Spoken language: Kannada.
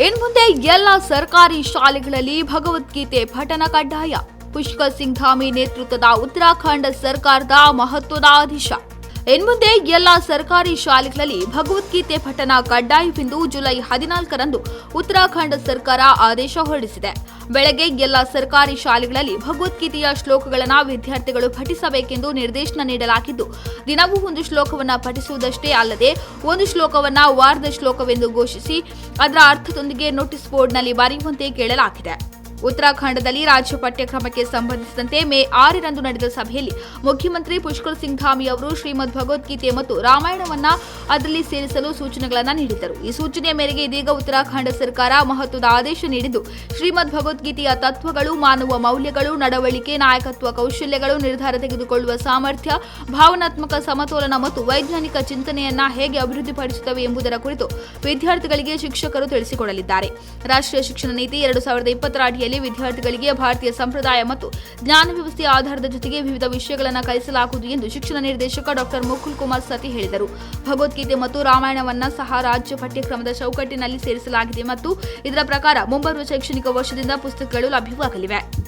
ಇನ್ಮುಂದೆ ಎಲ್ಲ ಸರ್ಕಾರಿ ಶಾಲೆಗಳಲ್ಲಿ ಭಗವದ್ಗೀತೆ ಪಠನ ಕಡ್ಡಾಯ. ಪುಷ್ಕರ್ ಸಿಂಗ್ ಧಾಮಿ ನೇತೃತ್ವದ ಉತ್ತರಾಖಂಡ ಸರ್ಕಾರದ ಮಹತ್ವದ ಆದೇಶ. ಇನ್ಮುಂದೆ ಎಲ್ಲ ಸರ್ಕಾರಿ ಶಾಲೆಗಳಲ್ಲಿ ಭಗವದ್ಗೀತೆ ಪಠನ ಕಡ್ಡಾಯವೆಂದು ಜುಲೈ ಹದಿನಾಲ್ಕರಂದು ಉತ್ತರಾಖಂಡ ಸರ್ಕಾರ ಆದೇಶ ಹೊರಡಿಸಿದೆ. ಬೆಳಗ್ಗೆ ಎಲ್ಲ ಸರ್ಕಾರಿ ಶಾಲೆಗಳಲ್ಲಿ ಭಗವದ್ಗೀತೆಯ ಶ್ಲೋಕಗಳನ್ನು ವಿದ್ಯಾರ್ಥಿಗಳು ಪಠಿಸಬೇಕೆಂದು ನಿರ್ದೇಶನ ನೀಡಲಾಗಿದ್ದು, ದಿನವೂ ಒಂದು ಶ್ಲೋಕವನ್ನು ಪಠಿಸುವುದಷ್ಟೇ ಅಲ್ಲದೆ, ಒಂದು ಶ್ಲೋಕವನ್ನು ವಾರದ ಶ್ಲೋಕವೆಂದು ಘೋಷಿಸಿ, ಅದರ ಅರ್ಥದೊಂದಿಗೆ ನೋಟಿಸ್ ಬೋರ್ಡ್ನಲ್ಲಿ ಬರೆಯುವಂತೆ ಕೇಳಲಾಗಿದೆ. ಉತ್ತರಾಖಂಡದಲ್ಲಿ ರಾಜ್ಯ ಪಠ್ಯಕ್ರಮಕ್ಕೆ ಸಂಬಂಧಿಸಿದಂತೆ ಮೇ ಆರರಂದು ನಡೆದ ಸಭೆಯಲ್ಲಿ ಮುಖ್ಯಮಂತ್ರಿ ಪುಷ್ಕರ್ ಸಿಂಗ್ ಧಾಮಿ ಅವರು ಶ್ರೀಮದ್ ಭಗವದ್ಗೀತೆ ಮತ್ತು ರಾಮಾಯಣವನ್ನ ಅದರಲ್ಲಿ ಸೇರಿಸಲು ಸೂಚನೆಗಳನ್ನು ನೀಡಿದ್ದರು. ಈ ಸೂಚನೆಯ ಮೇರೆಗೆ ಇದೀಗ ಉತ್ತರಾಖಂಡ ಸರ್ಕಾರ ಮಹತ್ವದ ಆದೇಶ ನೀಡಿದ್ದು, ಶ್ರೀಮದ್ ಭಗವದ್ಗೀತೆಯ ತತ್ವಗಳು, ಮಾನವ ಮೌಲ್ಯಗಳು, ನಡವಳಿಕೆ, ನಾಯಕತ್ವ ಕೌಶಲ್ಯಗಳು ನಿರ್ಧಾರ ತೆಗೆದುಕೊಳ್ಳುವ ಸಾಮರ್ಥ್ಯ, ಭಾವನಾತ್ಮಕ ಸಮತೋಲನ ಮತ್ತು ವೈಜ್ಞಾನಿಕ ಚಿಂತನೆಯನ್ನ ಹೇಗೆ ಅಭಿವೃದ್ಧಿಪಡಿಸುತ್ತವೆ ಎಂಬುದರ ಕುರಿತು ವಿದ್ಯಾರ್ಥಿಗಳಿಗೆ ಶಿಕ್ಷಕರು ತಿಳಿಸಿಕೊಡಲಿದ್ದಾರೆ. ರಾಷ್ಟ್ರೀಯ ಶಿಕ್ಷಣ ನೀತಿ ಎರಡು ಸಾವಿರದ ಇಪ್ಪತ್ತರ ಅಡಿಯಲ್ಲಿ ವಿದ್ಯಾರ್ಥಿಗಳಿಗೆ ಭಾರತೀಯ ಸಂಪ್ರದಾಯ ಮತ್ತು ಜ್ಞಾನ ವ್ಯವಸ್ಥೆಯ ಆಧಾರದ ಜೊತೆಗೆ ವಿವಿಧ ವಿಷಯಗಳನ್ನು ಕಲಿಸಲಾಗುವುದು ಎಂದು ಶಿಕ್ಷಣ ನಿರ್ದೇಶಕ ಡಾಕ್ಟರ್ ಮುಕುಲ್ ಕುಮಾರ್ ಸತಿ ಹೇಳಿದರು. ಭಗವದ್ಗೀತೆ ಮತ್ತು ರಾಮಾಯಣವನ್ನು ಸಹ ರಾಜ್ಯ ಪಠ್ಯಕ್ರಮದ ಚೌಕಟ್ಟಿನಲ್ಲಿ ಸೇರಿಸಲಾಗಿದೆ ಮತ್ತು ಇದರ ಪ್ರಕಾರ ಮುಂಬರುವ ಶೈಕ್ಷಣಿಕ ವರ್ಷದಿಂದ ಪುಸ್ತಕಗಳು ಲಭ್ಯವಾಗಲಿವೆ.